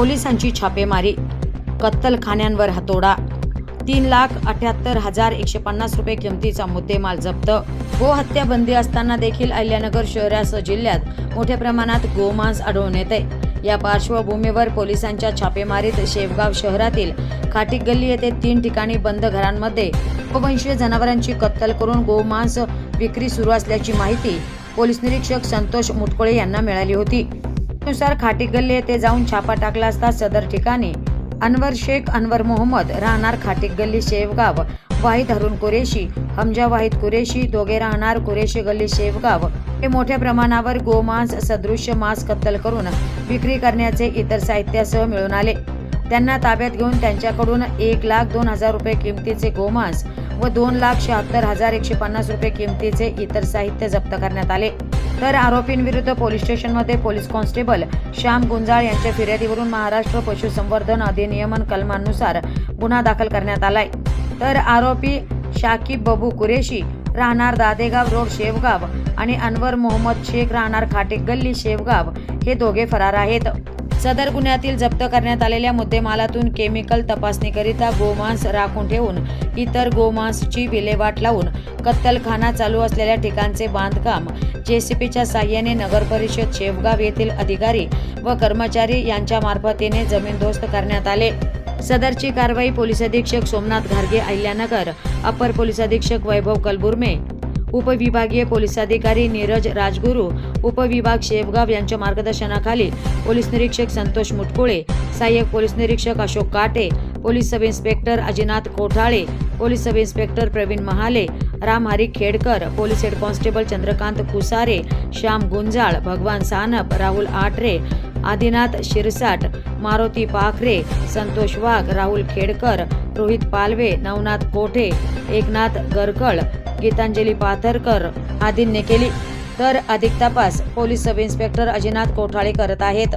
पोलिसांची छापेमारी कत्तलखान्यांवर हातोडा तीन लाख अठ्याहत्तर हजार एकशे पन्नास रुपये किमतीचा मुद्देमाल जप्त. गोहत्या बंदी असताना देखील अहिल्यानगर शहरासह जिल्ह्यात मोठ्या प्रमाणात गोमांस आढळून येते. या पार्श्वभूमीवर पोलिसांच्या छापेमारीत शेवगाव शहरातील खाटिक गल्ली येथे तीन ठिकाणी बंद घरांमध्ये गोवंशीय जनावरांची कत्तल करून गोमांस विक्री सुरू असल्याची माहिती पोलीस निरीक्षक संतोष मुटकोळे यांना मिळाली होती. नुसार खाटी गल्ली येथे जाऊन छापा टाकला असता सदर ठिकाणी अनवर शेख अनवर मोहम्मद राहणार खाटीक गल्ली शेवगाव. वाहिद हरुण कुरेशी हमजा वाहिद कुरेशी दोघे राहणार कुरेशी गल्ली शेवगाव. हे मोठ्या प्रमाणावर गोमांस सदृश्य मांस कत्तल करून विक्री करण्याचे इतर साहित्यासह मिळून आले. त्यांना ताब्यात घेऊन त्यांच्याकडून एक लाख दोन हजार रुपये किमतीचे गोमांस व दोन लाख शहात्तर हजार एकशे पन्नास रुपये किमतीचे इतर साहित्य जप्त करण्यात आले. तर आरोपींविरुद्ध पोलीस स्टेशनमध्ये पोलीस कॉन्स्टेबल श्याम गुंजाळ यांच्या फिर्यादीवरून महाराष्ट्र पशुसंवर्धन अधिनियमन कलमानुसार गुन्हा दाखल करण्यात आलाय. तर आरोपी शाकिब बबू कुरेशी राहणार दादेगाव रोड शेवगाव आणि अनवर मोहम्मद शेख राहणार खाटेक गल्ली शेवगाव हे दोघे फरार आहेत. सदर गुन्ह्यातील जप्त करण्यात आलेल्या मुद्देमालातून केमिकल तपासणीकरिता गोमांस राखून ठेवून इतर गोमांसची विल्हेवाट लावून कत्तलखाना चालू असलेल्या ठिकाणचे बांधकाम जेसीपीच्या साह्याने नगरपरिषद शेवगाव येथील अधिकारी व कर्मचारी यांच्या मार्फतीने जमीनदोस्त करण्यात आले. सदरची कारवाई पोलीस अधीक्षक सोमनाथ घारगे अहिल्यानगर अपर पोलीस अधीक्षक वैभव कलबुर्मे उपविभागीय पोलीस अधिकारी नीरज राजगुरू उपविभाग शेवगाव यांच्या मार्गदर्शनाखाली पोलीस निरीक्षक संतोष मुटकुळे सहाय्यक पोलीस निरीक्षक Ashok Kate police sub inspector Ajinath Kothale police sub inspector Pravin Mahale Ramhari Khedkar police head constable Chandrakant Kusare Shyam Gunjal Bhagwan Sanap Rahul आटरे Adinath Shirsat Maruti पाखरे संतोष वाघ राहुल खेडकर रोहित पालवे नवनाथ कोठे एकनाथ गरकळ गीतांजली पाथरकर आदींनी केली. तर अधिक तपास police sub inspector Ajinath Kothale करत आहेत.